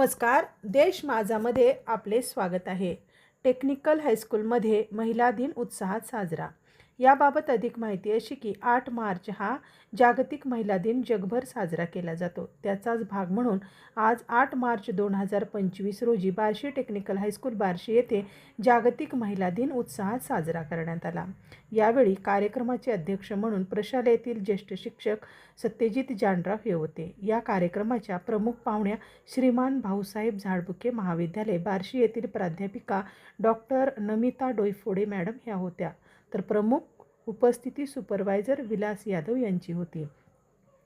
नमस्कार देश माझामध्ये आपले स्वागत आहे. टेक्निकल हायस्कूलमध्ये महिला दिन उत्साहात साजरा. याबाबत अधिक माहिती अशी की आठ मार्च हा जागतिक महिला दिन जगभर साजरा केला जातो. त्याचाच भाग म्हणून आज आठ मार्च दोन हजार पंचवीस रोजी बार्शी टेक्निकल हायस्कूल बार्शी येथे जागतिक महिला दिन उत्साहात साजरा करण्यात आला. यावेळी कार्यक्रमाचे अध्यक्ष म्हणून प्रशालेतील ज्येष्ठ शिक्षक सत्यजित जानराव हे होते. या कार्यक्रमाच्या प्रमुख पाहुण्या श्रीमान भाऊसाहेब झाडबुके महाविद्यालय बार्शी येथील प्राध्यापिका डॉक्टर नमिता डोईफोडे मॅडम ह्या होत्या. तर प्रमुख उपस्थिती सुपरवायझर विलास यादव यांची होती.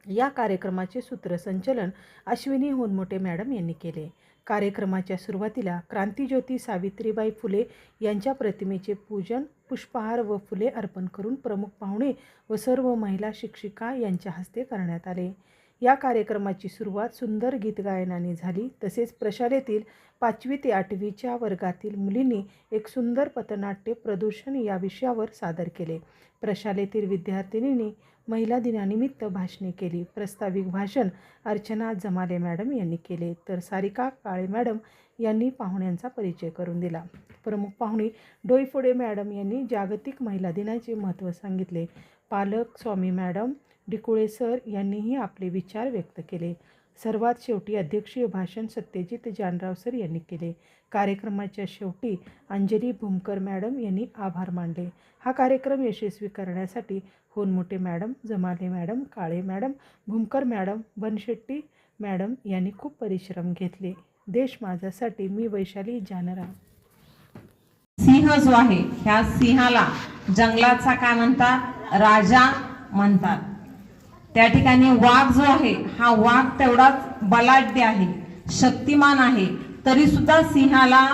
या कार्यक्रमाचे सूत्रसंचलन अश्विनी होनमोटे मॅडम यांनी केले. कार्यक्रमाच्या सुरुवातीला क्रांतीज्योती सावित्रीबाई फुले यांच्या प्रतिमेचे पूजन पुष्पहार व फुले अर्पण करून प्रमुख पाहुणे व सर्व महिला शिक्षिका यांच्या हस्ते करण्यात आले. या कार्यक्रमाची सुरुवात सुंदर गीत गायनाने झाली. तसेच प्रशालेतील पाचवी ते आठवीच्या वर्गातील मुलींनी एक सुंदर पथनाट्य प्रदूषण या विषयावर सादर केले. प्रशालेतील विद्यार्थिनींनी महिला दिनानिमित्त भाषणे केली. प्रस्ताविक भाषण अर्चना जमाले मॅडम यांनी केले. तर सारिका काळे मॅडम यांनी पाहुण्यांचा परिचय करून दिला. प्रमुख पाहुणी डोईफोडे मॅडम यांनी जागतिक महिला दिनाचे महत्त्व सांगितले. पालक स्वामी मॅडम डिकुळे सर यांनीही आपले विचार व्यक्त केले. सर्वात शेवटी अध्यक्षीय भाषण सत्यजित जानराव सर यांनी केले. कार्यक्रमाच्या शेवटी अंजली भूमकर मॅडम यांनी आभार मानले. हा कार्यक्रम यशस्वी करण्यासाठी Honmote madam Jamale madam Kale madam Bhumkar madam Banshetti madam यांनी खूप परिश्रम घेतले. देश माझ्यासाठी मी वैशाली जानराव सिंह जो आहे ह्या सिंहाला जंगलाचा काय म्हणतात? राजा म्हणतात. त्या ठिकाणी वाघ जो आहे हा वाघ तेवढाच बलाढ्य आहे शक्तिमान आहे तरी सुद्धा सिंहाला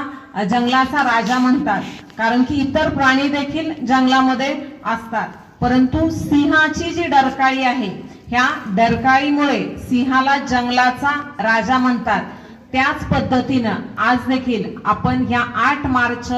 जंगलाचा राजा म्हणतात. कारण की इतर प्राणी देखील जंगलामध्ये असतात. परंतु सिंहाची जी डरकाळी आहे ह्या डरकाळीमुळे सिंहाला जंगलाचा राजा म्हणतात. त्याच पद्धतीनं आज देखील आपण ह्या आठ मार्च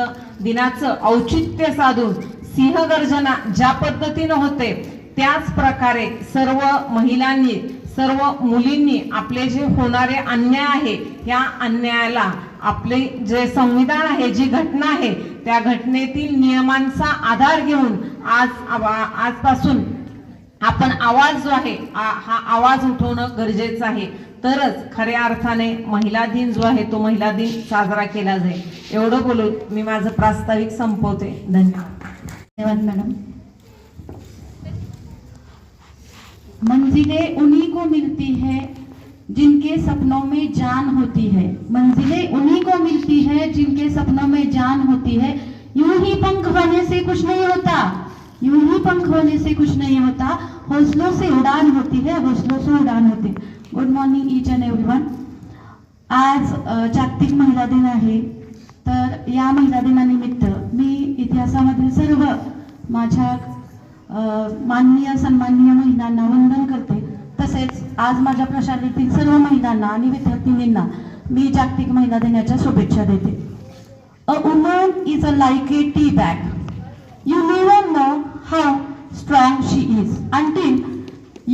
दिनाचं औचित्य साधून सिंहगर्जना ज्या पद्धतीनं होते त्याच प्रकारे सर्व महिलांनी सर्व मुलींनी आपले जे होणारे अन्याय आहे या अन्यायाला आपले जे संविधान आहे जी घटना आहे त्या घटनेतील नियमांचा आधार घेऊन आज आजपासून आपण आवाज जो आहे हा आवाज उठवणं गरजेचं आहे. तरच खऱ्या अर्थाने महिला दिन जो आहे तो महिला दिन साजरा केला जाईल. एवढं बोलून मी माझं प्रास्ताविक संपवते. धन्यवाद. धन्यवाद मॅडम. मंजिले उन्हीं को मिलती है जिनके सपनों में जान होती है। मंजिलें उन्हीं को मिलती है जिनके सपनों में जान होती है। यूँ ही पंख होने से कुछ नहीं होता। यूँ ही पंख होने से कुछ नहीं होता। हौसलों से उड़ान होती है, हौसलों से उड़ान होती है। Good morning each and everyone आज जागतिक महिला दिन आहे. तर या महिला दिनानिमित्त मी इतिहासामधील सर्व माझ्या माननीय, सन्माननीय महिलांना वंदन करते. तसेच आज माझ्या प्रशालेतील सर्व महिलांना आणि विद्यार्थिनींना मी जागतिक महिला देण्याच्या शुभेच्छा देते. A woman is a like a tea bag you never know how strong she is until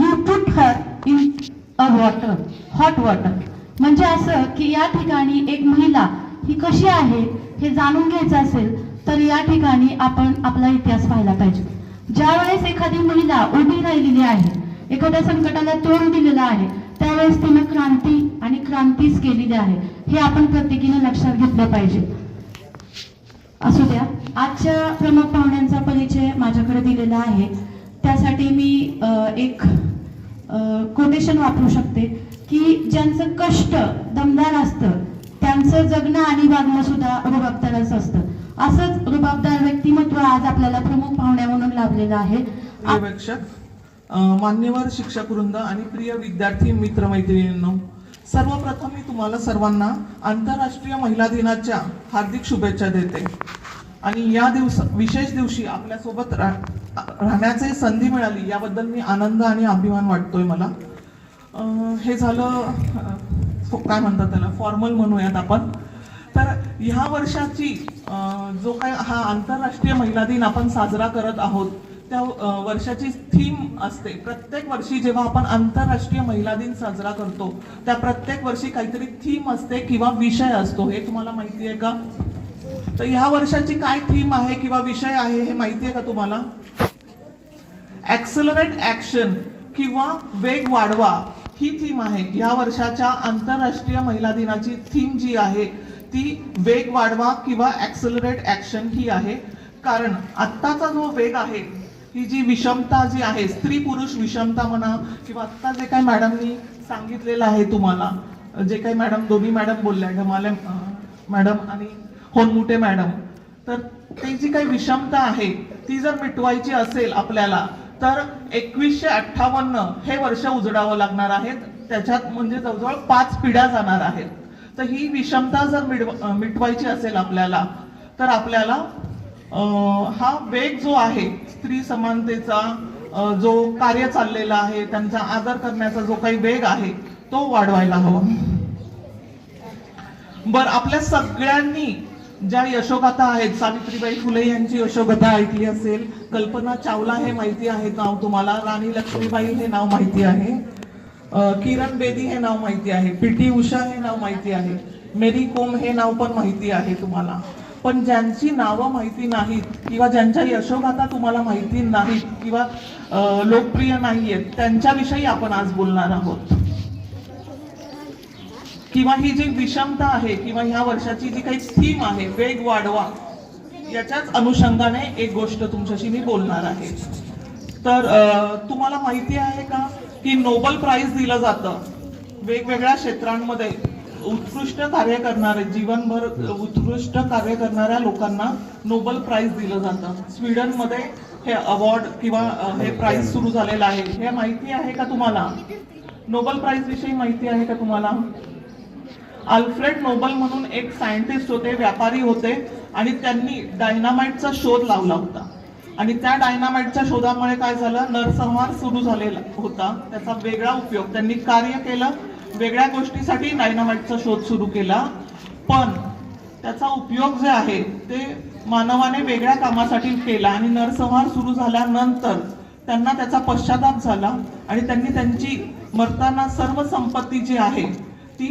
you put her in a water hot water म्हणजे असं की या ठिकाणी एक महिला ही कशी आहे हे जाणून घ्यायचं असेल तर या ठिकाणी आपण आपला इतिहास पाहायला पाहिजे. ज्यावेळेस एखादी महिला उभी राहिलेली आहे एखाद्या संकटाला तोंड दिलेलं आहे त्यावेळेस तिनं क्रांती आणि क्रांतीच केलेली आहे हे आपण प्रत्येकीने लक्षात घेतलं पाहिजे. असू द्या आजच्या प्रमुख पाहुण्यांचा परिचय माझ्याकडे दिलेला आहे. त्यासाठी मी एक कोटेशन वापरू शकते की ज्यांचं कष्ट दमदार असतं त्यांचं जगणं आणि वागणं सुद्धा रुबाबदारच असतं. असंच रुबाबदार व्यक्तिमत्व आज आपल्याला प्रमुख पाहुण्या म्हणून लाभलेलं आहे. आप- मान्यवर शिक्षक वृंद आणि प्रिय विद्यार्थी मित्र मैत्रिणींनो सर्वप्रथम मी तुम्हाला सर्वांना आंतरराष्ट्रीय महिला दिनाच्या हार्दिक शुभेच्छा देते. आणि या दिवस विशेष दिवशी आपल्यासोबत रा राहण्याची संधी मिळाली याबद्दल मी आनंद आणि अभिमान वाटतोय मला. हे झालं काय म्हणतात त्याला फॉर्मल म्हणूयात आपण. तर ह्या वर्षाची जो काय हा आंतरराष्ट्रीय महिला दिन आपण साजरा करत आहोत त्या वर्षाची थीम असते. प्रत्येक वर्षी जेव्हा आपण आंतरराष्ट्रीय महिला दिन साजरा करतो त्या प्रत्येक वर्षी काहीतरी थीम असते किंवा विषय असतो. हे तुम्हाला माहिती आहे का? तर ह्या वर्षाची काय थीम आहे किंवा विषय आहे हे माहिती आहे का तुम्हाला? ऍक्सलरेट ऍक्शन किंवा वेग वाढवा ही थीम आहे. या वर्षाच्या आंतरराष्ट्रीय महिला दिनाची थीम जी आहे ती वेग वाढवा किंवा ऍक्सलरेट ऍक्शन ही आहे. कारण आत्ताचा जो वेग आहे ही जी विषमता जी आहे स्त्री पुरुष विषमता म्हणा किंवा आत्ता जे काही मॅडमनी सांगितलेलं आहे तुम्हाला जे काही मॅडम दोन्ही मॅडम बोलल्या ढमाल्या मॅडम आणि होनमुटे मॅडम तर ती जी काही विषमता आहे ती जर मिटवायची असेल आपल्याला तर एकवीसशे अठ्ठावन्न हे वर्ष उजडावं लागणार आहेत. त्याच्यात म्हणजे जवळजवळ पाच पिढ्या जाणार आहेत. तर ही विषमता जर मिटवायची असेल आपल्याला तर आपल्याला हा वेग जो आहे स्त्री समानतेचा जो कार्य चाललेला आहे त्यांचा आदर करण्याचा जो काही वेग आहे तो वाढवायला हवा. बर आपल्या सगळ्यांनी ज्या यशोगाथा आहेत सावित्रीबाई फुले यांची यशोगाथा ऐकली असेल कल्पना चावला हे माहिती आहे नाव तुम्हाला राणी लक्ष्मीबाई हे नाव माहिती आहे किरण बेदी हे नाव माहिती आहे पी टी उषा हे नाव माहिती आहे मेरी कोम हे नाव पण माहिती आहे तुम्हाला. पण ज्यांची नावं माहिती नाहीत किंवा ज्यांच्या यशोगाथा तुम्हाला माहिती नाहीत किंवा लोकप्रिय लोकप्रिय नाहीयेत त्यांच्याविषयी आपण आज बोलणार आहोत. किंवा ही जी विषमता आहे किंवा ह्या वर्षाची जी काही थीम आहे वेग वाढवा याच्याच अनुषंगाने एक गोष्ट तुमच्याशी मी बोलणार आहे. तर तुम्हाला माहिती आहे का की नोबल प्राइज दिलं जातं वेगवेगळ्या क्षेत्रांमध्ये. उत्कृष्ट कार्य करणारे जीवनभर उत्कृष्ट कार्य करणाऱ्या लोकांना नोबल प्राइज दिलं जातं. स्वीडनमध्ये हे अवॉर्ड किंवा हे प्राइज सुरू झालेलं आहे. हे माहिती आहे का तुम्हाला? नोबल प्राइज विषयी माहिती आहे का तुम्हाला? अल्फ्रेड नोबल म्हणून एक सायंटिस्ट होते व्यापारी होते आणि त्यांनी डायनामाइटचा शोध लावला होता. आणि त्या डायनामाइटच्या शोधामुळे काय झालं? नरसंहार सुरू झालेला होता. त्याचा वेगळा उपयोग. त्यांनी कार्य केलं वेगळ्या गोष्टीसाठी डायनामाइटचा शोध सुरू केला. पण त्याचा उपयोग जे आहे ते मानवाने वेगळ्या कामासाठी केला आणि नरसंहार सुरू झाल्यानंतर त्यांना त्याचा पश्चाताप झाला आणि त्यांनी त्यांची मरताना सर्व संपत्ती जी आहे ती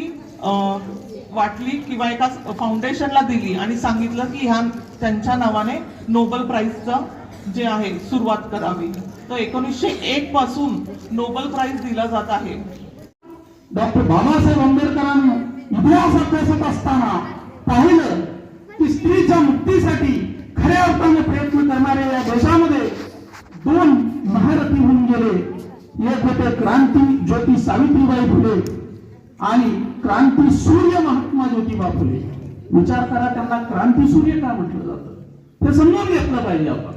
वाटली किंवा एका फाउंडेशनला दिली आणि सांगितलं की ह्या त्यांच्या नावाने नोबल प्राईजचं जे आहे सुरुवात करावी. तर एकोणीसशे एक पासून नोबल प्राईज दिला जात आहे. डॉक्टर बाबासाहेब आंबेडकरांनी इतिहास अभ्यासत असताना पाहिलं की स्त्रीच्या मुक्तीसाठी खऱ्या अर्थाने प्रयत्न करणाऱ्या या देशामध्ये दोन महारथी होऊन गेले. एक होते क्रांती ज्योती सावित्रीबाई फुले आणि क्रांती सूर्य महात्मा ज्योतिबा फुले. विचार करा त्यांना क्रांती सूर्य का म्हटलं जातं? ते समजून घेतलं पाहिजे आपण.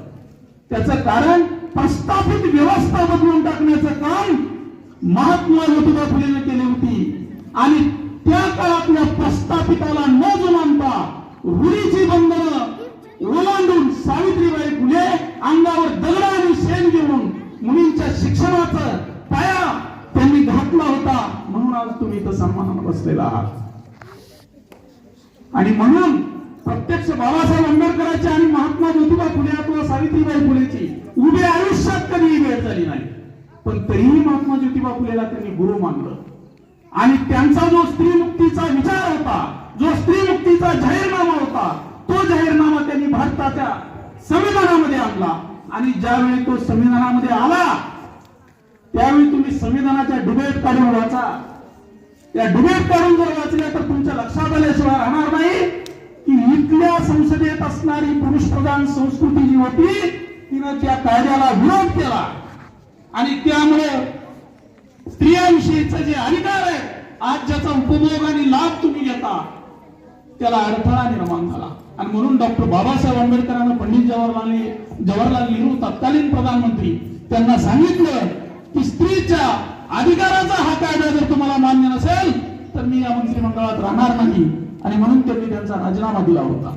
त्याचं कारण प्रस्थापित व्यवस्था बदलून टाकण्याचं काम महात्मा ज्योतिबा फुले आणि त्या काळातल्या प्रस्थापिताला न जुमानता रुढीची बंधनं ओलांडून सावित्रीबाई फुले अंगावर दगड आणि शेण घेऊन मुलींच्या शिक्षणाचं पाया त्यांनी घातला होता. म्हणून आज तुम्ही इथं सन्मानानं बसलेला आहात. आणि म्हणून प्रत्यक्ष बाबासाहेब आंबेडकरांची आणि महात्मा ज्योतिबा फुले किंवा सावित्रीबाई फुलेची उभे आयुष्यात कधीही वेळ झाली नाही. पण तरीही महात्मा ज्योतिबा फुलेला त्यांनी गुरु मानलं. आणि त्यांचा जो स्त्री मुक्तीचा विचार होता जो स्त्री मुक्तीचा जाहीरनामा होता तो जाहीरनामा त्यांनी भारताच्या संविधानामध्ये आणला. आणि ज्यावेळी तो संविधानामध्ये आला त्यावेळी तुम्ही संविधानाच्या डिबेट काढून वाचा. या डिबेट काढून जर वाचल्या तर तुमच्या लक्षात आल्याशिवाय राहणार नाही की इथल्या संसदेत असणारी पुरुष प्रधान संस्कृती जी होती तिनं त्या कायद्याला विरोध केला. आणि त्यामुळे स्त्रियाविषयीचा जे अधिकार आहे आज ज्याचा उपभोग आणि लाभ तुम्ही घेता त्याला अडथळा निर्माण झाला. आणि म्हणून डॉक्टर बाबासाहेब आंबेडकरांना पंडित जवाहरलाल जवाहरलाल नेहरू तत्कालीन प्रधानमंत्री त्यांना सांगितलं की स्त्रीच्या अधिकाराचा हा कायदा जर तुम्हाला मान्य नसेल तर मी या मंत्रिमंडळात राहणार नाही. आणि म्हणून त्यांनी त्यांचा राजीनामा दिला होता.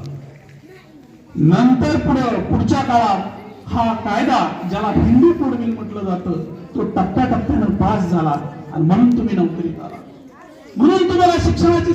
नंतर पुढं पुढच्या काळात हा कायदा ज्याला हिंदू कोड बिल म्हटलं जातं तो टप्प्याटप्प्यानं पास झाला आणि म्हणून तुम्ही नोकरीत करा म्हणून तुम्हाला शिक्षणाची